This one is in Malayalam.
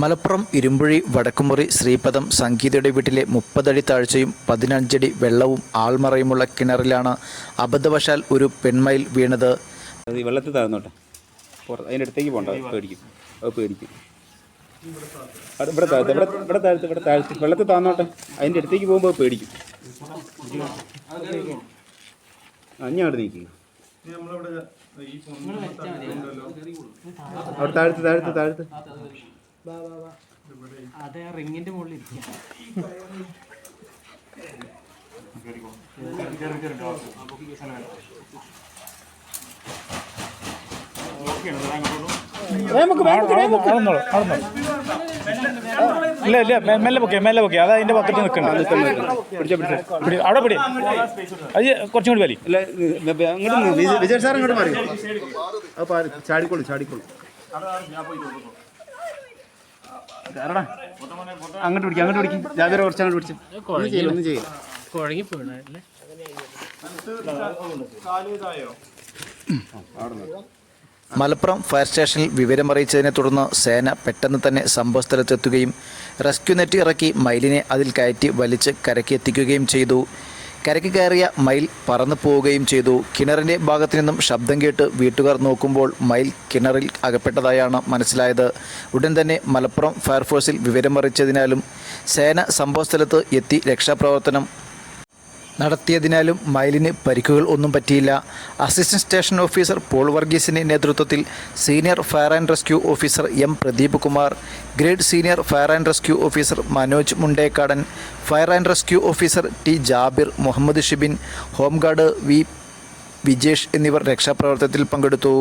മലപ്പുറം ഇരുമ്പുഴി വടക്കുമുറി ശ്രീപദം സംഗീതയുടെ വീട്ടിലെ മുപ്പതടി താഴ്ചയും പതിനഞ്ചടി വെള്ളവും ആൾമറയുമുള്ള കിണറിലാണ് അബദ്ധവശാൽ ഒരു പെൺമയിൽ വീണത്. ഈ വെള്ളത്തിൽ താഴ്ന്നോട്ടെ. അതിന്റെ അടുത്തേക്ക് പോകണ്ട പേടിക്കും. അത് പേടിക്കും. അവിടെ ഇവിടെ താഴ്ത്ത് ഇവിടെ ഇവിടെ താഴ്ത്ത് ഇവിടെ താഴ്ത്ത്. വെള്ളത്തിൽ താഴ്ന്നോട്ടെ. അതിന്റെ അടുത്തേക്ക് പോകുമ്പോൾ പേടിക്കും. അവിടെ താഴ്ത്ത് താഴ്ത്ത് താഴ്ത്ത്. അതെ ആ റിങ്ങിന്റെ മുകളിൽ ഇരിക്കും. ഇല്ല ഇല്ല മെല്ലെ പൊക്കെ മെല്ലെ പൊക്കെ അതാ അതിന്റെ പക്കത്ത് നിൽക്കണം പിടിച്ചോ പിടിച്ചോ. പിടി അവിടെ പിടി. അത് കുറച്ചും കൂടി വലി. അല്ല അങ്ങോട്ട് നിന്ന്. വിജയ്- സാർ അങ്ങോട്ട് മാറി. ചാടിക്കോളൂ ചാടിക്കോളൂ. അങ്ങോട്ട് പിടിക്കും അങ്ങോട്ട് പിടിക്കും. ജാബിറ കുറച്ച് അങ്ങോട്ട് പിടിച്ചു. ഒന്നും ചെയ്യില്ല ഒന്നും ചെയ്യില്ല കുഴങ്ങി പോയില്ലേ മലപ്പുറം ഫയർ സ്റ്റേഷനിൽ വിവരമറിയിച്ചതിനെ തുടർന്ന് സേന പെട്ടെന്ന് തന്നെ സംഭവസ്ഥലത്തെത്തുകയും റെസ്ക്യൂ നെറ്റ് ഇറക്കി മയിലിനെ അതിൽ കയറ്റി വലിച്ച് കരക്കെത്തിക്കുകയും ചെയ്തു. കരയ്ക്ക് കയറിയ മയിൽ പറന്നു പോവുകയും ചെയ്തു. കിണറിന്റെ ഭാഗത്തു നിന്നും ശബ്ദം കേട്ട് വീട്ടുകാർ നോക്കുമ്പോൾ മയിൽ കിണറിൽ അകപ്പെട്ടതായാണ് മനസ്സിലായത്. ഉടൻ തന്നെ മലപ്പുറം ഫയർഫോഴ്സിൽ വിവരമറിയിച്ചതിനാലും സേന സംഭവസ്ഥലത്ത് എത്തി രക്ഷാപ്രവർത്തനം നടത്തിയതിനാലും മയിലിന് പരിക്കുകൾ ഒന്നും പറ്റിയില്ല. അസിസ്റ്റന്റ് സ്റ്റേഷൻ ഓഫീസർ പോൾ വർഗീസിന്റെ നേതൃത്വത്തിൽ senior fire and rescue officer M Pradeep Kumar grade senior fire and rescue officer Manoj Mundekkadan fire and rescue officer T Jabir Muhammad Shibin home guard V Vijesh എന്നിവർ രക്ഷാപ്രവർത്തനത്തിൽ പങ്കെടുത്തു.